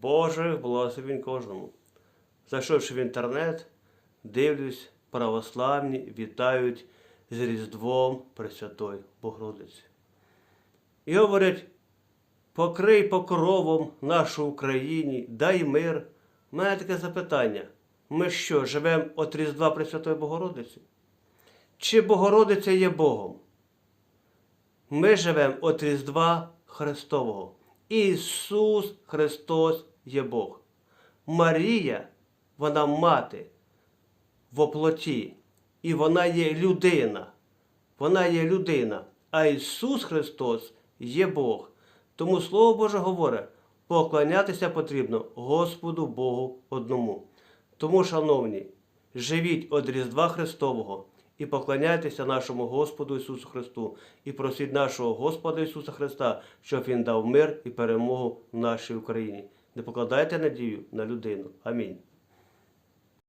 Божих благословень кожному. Зайшовши в інтернет, дивлюсь, православні вітають з Різдвом Пресвятої Богородиці. І говорять, покрий покровом нашу Україні, дай мир. У мене таке запитання. Ми що, живемо от Різдва Пресвятої Богородиці? Чи Богородиця є Богом? Ми живемо от Різдва Христового. Ісус Христос є Бог. Марія, вона мати в оплоті, і вона є людина. Вона є людина, а Ісус Христос є Бог. Тому Слово Боже говорить, поклонятися потрібно Господу Богу одному. Тому, шановні, живіть від Різдва Христового і поклоняйтеся нашому Господу Ісусу Христу, і просіть нашого Господа Ісуса Христа, щоб Він дав мир і перемогу нашій Україні. Не покладайте надію на людину. Амінь.